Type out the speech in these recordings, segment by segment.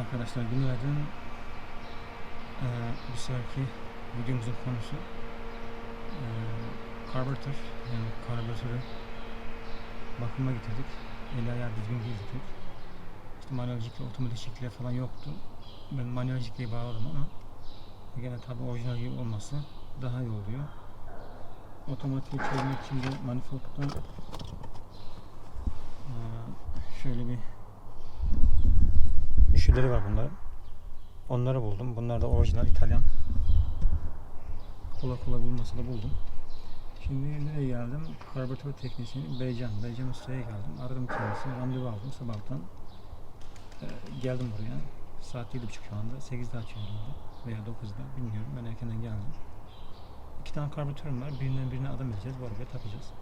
Arkadaşlar günaydın. Ee, bir sonraki videomuzun konusu ee, karbüratör yani karbüratörü bakıma getirdik. Eli ayağı düzgün değil dedik. İşte manuelcikle otomatikle falan yoktu. Ben manuelcikle bağladım ama gene tabi orijinal olması daha iyi oluyor. Otomatiği çözmek için de manifolddan ee, şöyle bir Üşüleri var bunların. Onları buldum. Bunlar da orijinal İtalyan. Kolay kolay bulmasa da buldum. Şimdi nereye geldim? Karbüratör teknisyeni Beycan. Beycan Usta'ya geldim. Aradım kendisini. Randevu aldım sabahtan. Ee, geldim buraya. Saat 7.30 şu anda. 8'de açıyor herhalde. Veya 9'da. Bilmiyorum. Ben erkenden geldim. İki tane karbüratörüm var. Birinden birine adam edeceğiz. Bu arabaya takacağız.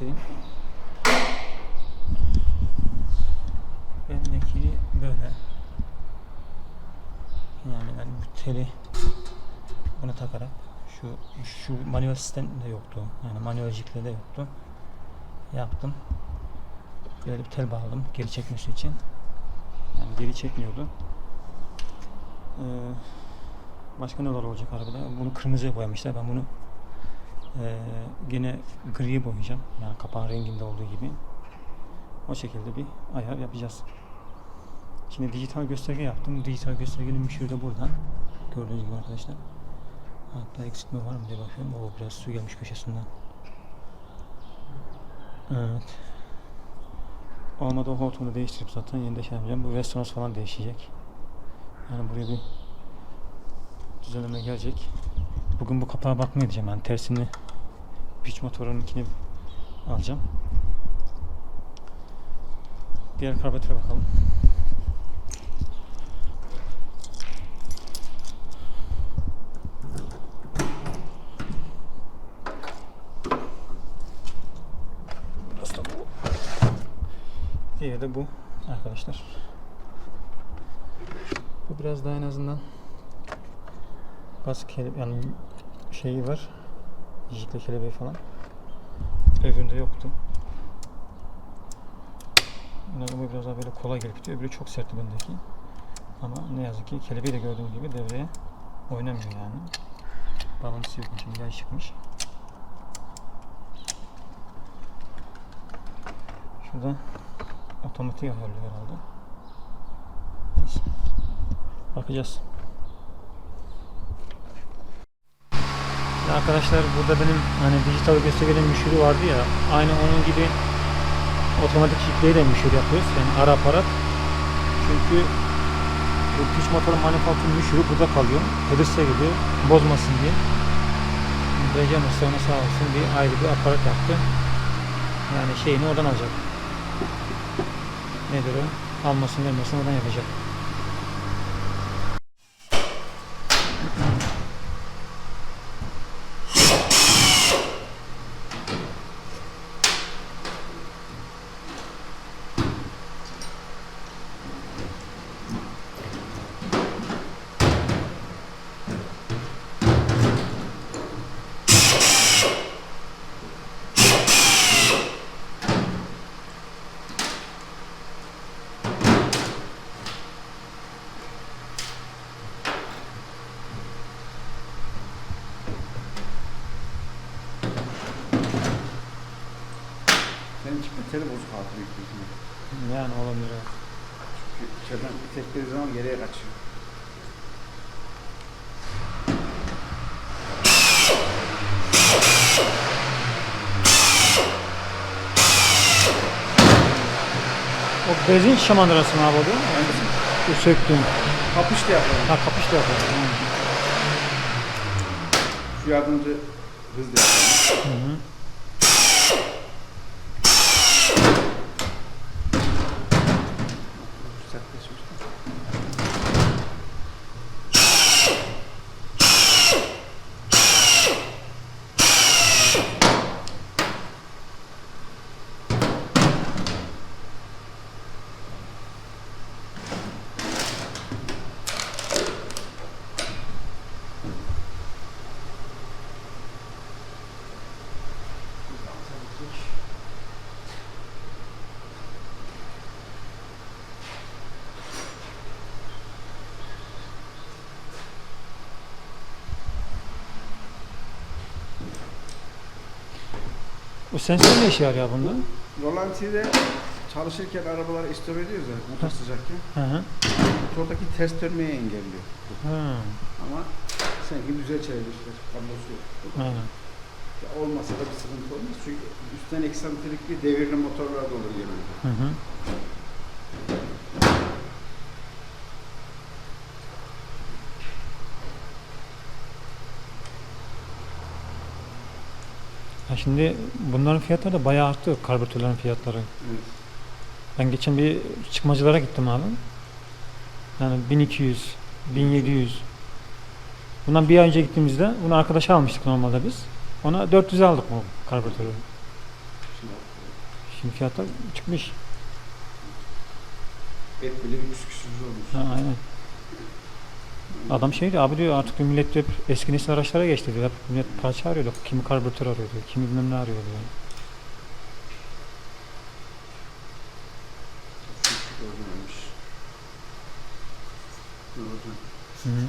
Göstereyim. Benimkini böyle. Yani ben bu teli buna takarak şu şu manuel sistem de yoktu. Yani manuel jikle de yoktu. Yaptım. Böyle bir tel bağladım geri çekmesi için. Yani geri çekmiyordu. Ee, başka neler olacak arabada? Bunu kırmızıya boyamışlar. Ben bunu ee, yine griye boyayacağım. Yani kapağın renginde olduğu gibi. O şekilde bir ayar yapacağız. Şimdi dijital gösterge yaptım. Dijital göstergenin müşürü de buradan. Gördüğünüz gibi arkadaşlar. Hatta eksiltme var mı diye bakıyorum. O biraz su gelmiş köşesinden. Evet. Olmadı o hortumu değiştirip zaten yeniden şey yapacağım. Bu restorans falan değişecek. Yani buraya bir düzenleme gelecek. Bugün bu kapağa bakmaya gideceğim. Yani tersini piç motorununkini alacağım. Diğer karbüratöre bakalım. Diğeri de bu arkadaşlar. Bu biraz daha en azından gaz yani şeyi var. Jikle kelebeği falan. Öbüründe yoktu. Bu biraz daha böyle kolay gelip gidiyor. Öbürü çok sertti bendeki. Ama ne yazık ki kelebeği de gördüğünüz gibi devreye oynamıyor yani. Bağlantısı yok. Şimdi yay çıkmış. Şurada otomatik ayarlıyor herhalde. Bakacağız. Arkadaşlar burada benim hani dijital göstergenin müşürü vardı ya aynı onun gibi otomatik şifreyi de müşür yapıyoruz. Yani ara aparat. Çünkü bu piç motorun manifoldun müşürü burada kalıyor. Pedirse gidiyor. Bozmasın diye. Recan Usta ona sağ olsun bir ayrı bir aparat yaptı. Yani şeyini oradan alacak. Nedir o? Almasın vermesin oradan yapacak. Senin çıkma teli bozuk altı büyük bir ihtimal. Yani olabilir. evet. Çünkü içeriden itekleri zaman geriye kaçıyor. O bezin şamandırası mı abi o? Bu söktüğüm. Kapış da yapalım. Ha kapış da yapalım. Şu yardımcı hız da yapalım. Hı hı. Sertleşmiş de. Bu sensör ne işe yarıyor bunda? Rolanti'de çalışırken arabaları istop ediyoruz ya motor sıcakken. Hı hı. Motordaki ters dönmeyi engelliyor. Hı. Ama sanki güzel çevirmişler. Kablosu yok. Aynen. Ya olmasa da bir sıkıntı olmaz. Çünkü üstten eksantrikli devirli motorlar da olur genelde. Hı hı. Şimdi bunların fiyatları da bayağı arttı karbüratörlerin fiyatları. Evet. Ben geçen bir çıkmacılara gittim abi. Yani 1200, 1700. Bundan bir ay önce gittiğimizde bunu arkadaşa almıştık normalde biz. Ona 400 aldık bu karbüratörü. Şimdi fiyatlar çıkmış. et bile 300 küsur olmuş. Ha, aynen. Adam şey diyor abi diyor artık diyor, millet diyor, eski nesil araçlara geçti diyor. Hep millet parça arıyor diyor. Kimi karbüratör arıyor diyor. Kimi bilmem ne arıyor diyor. Hı hı.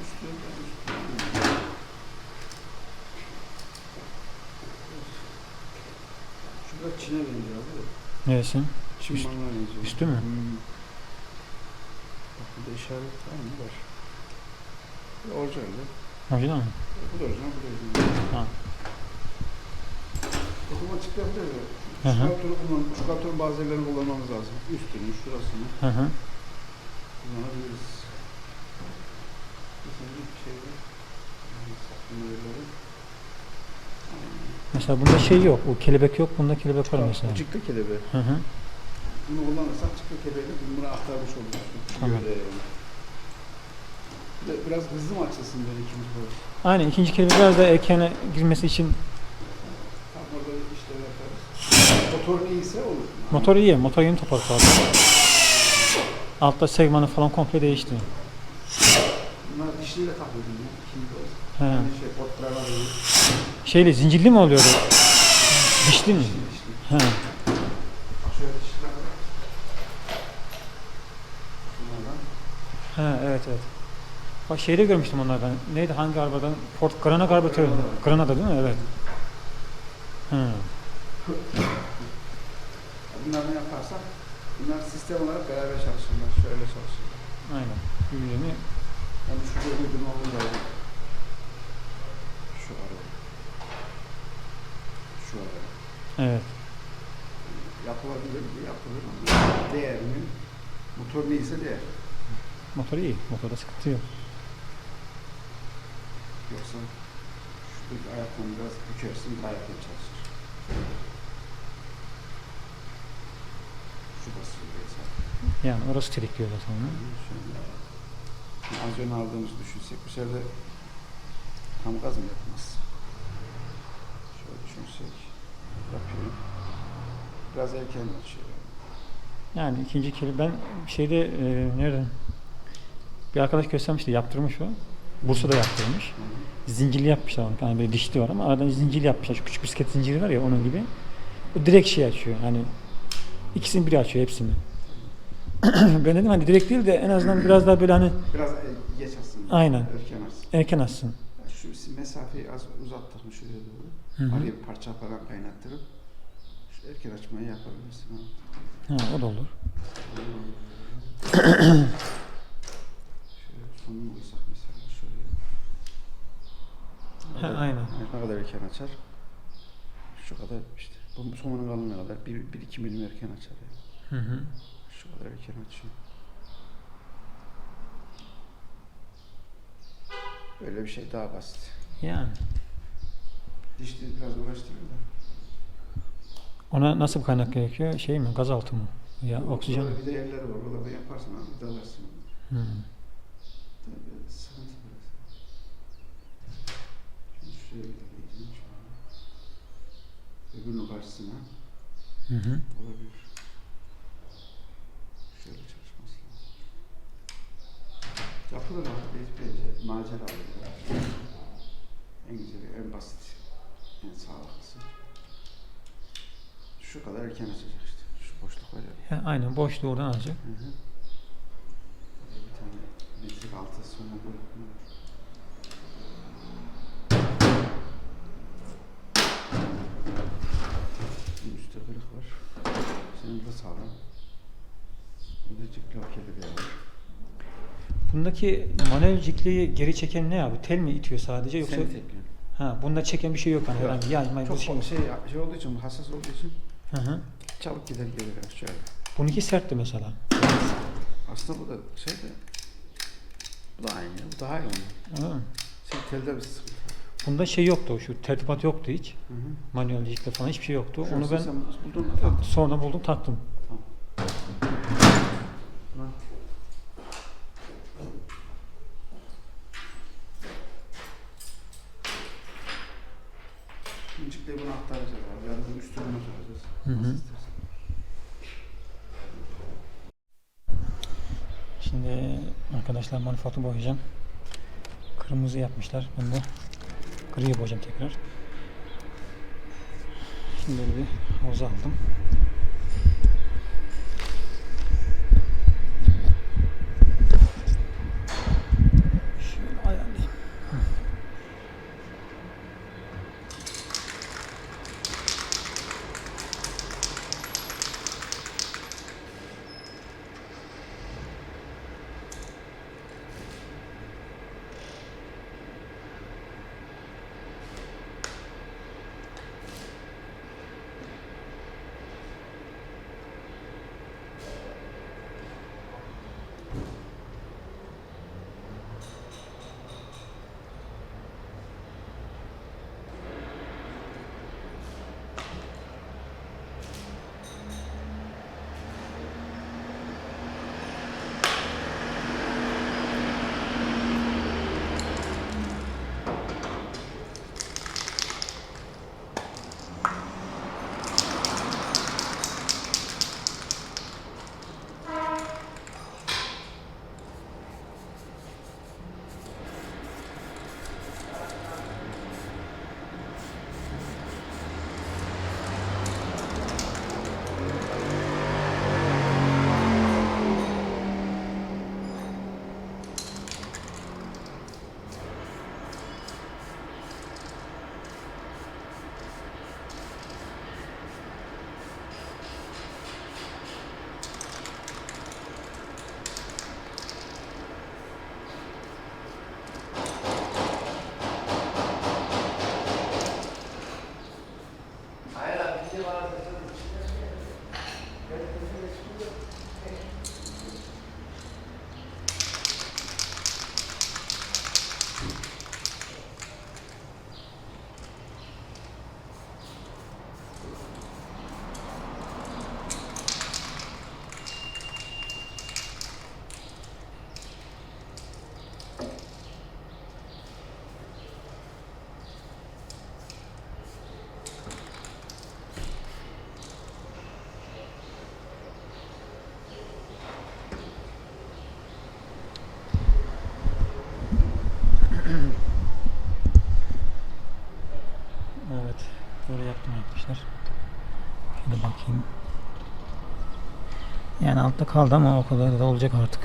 Üstü, üstü. Çin'e benziyor abi de. Neresin? Çin Üst- benziyor. üstü mü? Hmm. Bak burada işaret var mı? Var. Bu Orijinal de. Orijinal mi? Bu da orijinal, bu da orijinal. Ha. Otomatik yapıyor ya. Hı hı. Şu kullan, şu kartonun bazı yerlerini kullanmamız lazım. Üstünü, şurasını Hı hı. kullanabiliriz. Mesela bir şey var. Yani saklama yerleri. Mesela bunda şey yok. Bu kelebek yok. Bunda kelebek var mesela. Çıktı kelebeği. Hı hı. Bunu kullanırsak çıktı kelebeği bunu buna aktarmış oluruz. Tamam. Böyle yani. Bir de Biraz hızlı mı açılsın böyle ikinci böyle? Aynen ikinci kelebek biraz da erkene girmesi için Tam orada işler yaparız. Motor iyiyse olur. motor iyi. Motor yeni toparladı. Altta segmanı falan komple değişti. Bunlar dişliyle takıyordum ya. İkinci böyle. He. Yani şey potlarla böyle. Şeyli zincirli mi oluyordu? Dişli mi? Dişli dişli. He. Bak şöyle. Bunlardan. He evet evet. Bak şeyde görmüştüm onlar ben. Neydi hangi arabadan? Ford Grana karbüratörü. Granada değil mi? Evet. Hı. Bunları yaparsak bunlar sistem olarak beraber çalışırlar. Şöyle çalışırlar. Aynen. Birbirlerini Yani şurada uydurmamız lazım. Şu araba. Şu araba. evet. Yapılabilir mi? Yapılır ama değerini motor neyse değer. Motor iyi. Motorda sıkıntı yok. Yoksa şuradaki ayaktan biraz bükersin yakın çalışır. Şu basıyor. Yani orası trikliyor zaten. Şöyle. Şimdi Az önce aldığımızı düşünsek bu sefer de tam gaz mı yapmaz? Şöyle düşünsek. Yapıyorum. Biraz erken açıyor. Yani ikinci kelebek ben şeyde e, nerede? Bir arkadaş göstermişti yaptırmış o. Bursa'da yaptırmış. Zincirli yapmışlar onu. Yani böyle dişli var ama aradan zincirli yapmışlar. Şu küçük bisiklet zinciri var ya onun gibi. O direkt şey açıyor. Hani ikisini biri açıyor hepsini. ben dedim hani direkt değil de en azından biraz daha böyle hani Biraz e, geç aslında. Aynen. Erken açsın. erken açsın. Şu mesafeyi az uzattık mı şuraya doğru. Hı hı. Araya bir parça falan kaynattırıp şu erken açmayı yapabilirsin. Ha. Ha, o da olur. Şöyle sonunu uysak mesela şöyle. Ha, aynen. Ne kadar erken açar? Şu kadar işte. Bu somunun kalınlığı kadar. 1-2 milim erken açar yani. Hı hı. Şu kadar erken açıyor. Böyle bir şey daha basit. Yani Dişli biraz uğraştırıyor da. ona nasıl bir kaynak gerekiyor? Şey mi? Gazaltı mı? Ya oksijen. Orada Bir de yerleri var. Oralarda yaparsın abi. Dalarsın. Hı. Tabii sıkıntı biraz. Şimdi şuraya şöyle. Öbürünün karşısına Hı hı. olabilir. Şöyle çalışması lazım. Yapılır abi. Bence macera olur. En güzeli, en basit. En sağlıklısı. Şu kadar erken açacak işte. Şu boşluk var ya. Ha, aynen boşluğu oradan alacak. Hı hı. Bir tane metrik altı sonu Bir üstte kırık var. Senin de sağlam. Burada ciklop bir yer var. Bundaki manuel cikliği geri çeken ne abi? Tel mi itiyor sadece yoksa? Seni tekliyor. Ha, bunda çeken bir şey yok hani Yok. herhangi may Çok şey. şey, şey olduğu için, hassas olduğu için Hı hı. çabuk gider gelir biraz şöyle. Bununki sertti mesela. Aslında bu da şey de bu da aynı. ya, Bu daha iyi. Anladın mı? Şey telde bir sıkıntı. Bunda şey yoktu, şu tertibat yoktu hiç. Hı hı. Manuel cikle falan hiçbir şey yoktu. Onu ben sen buldun mu? Tamam. sonra buldum taktım. Tamam. İncikle bunu aktaracağız abi. Yani bunu üstüne oturacağız. Hı hı. Şimdi arkadaşlar manifoldu boyayacağım. Kırmızı yapmışlar. Ben de griye boyayacağım tekrar. Şimdi böyle bir havuza aldım. Yani altta kaldı ama o kadar da olacak artık.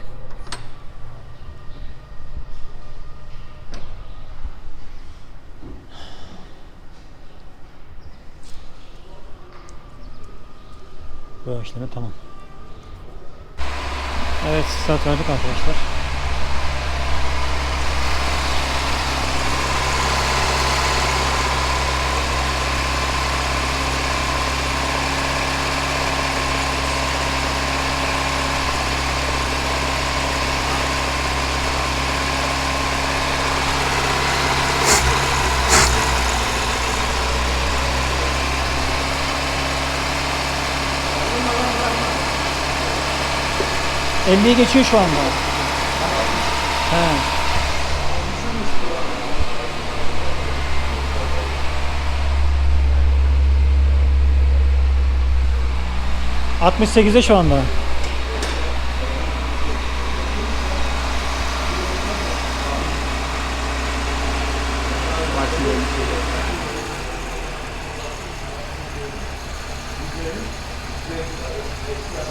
Bu işlemi tamam. Evet start verdik arkadaşlar. 50'yi geçiyor şu anda. He. Altmış sekize şu anda.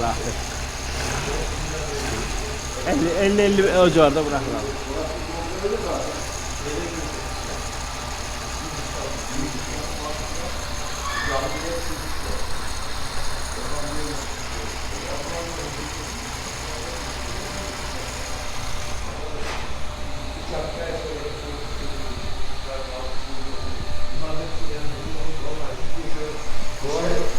Rahmet. 50 50 50 o civarda bırakılalım. Thank you.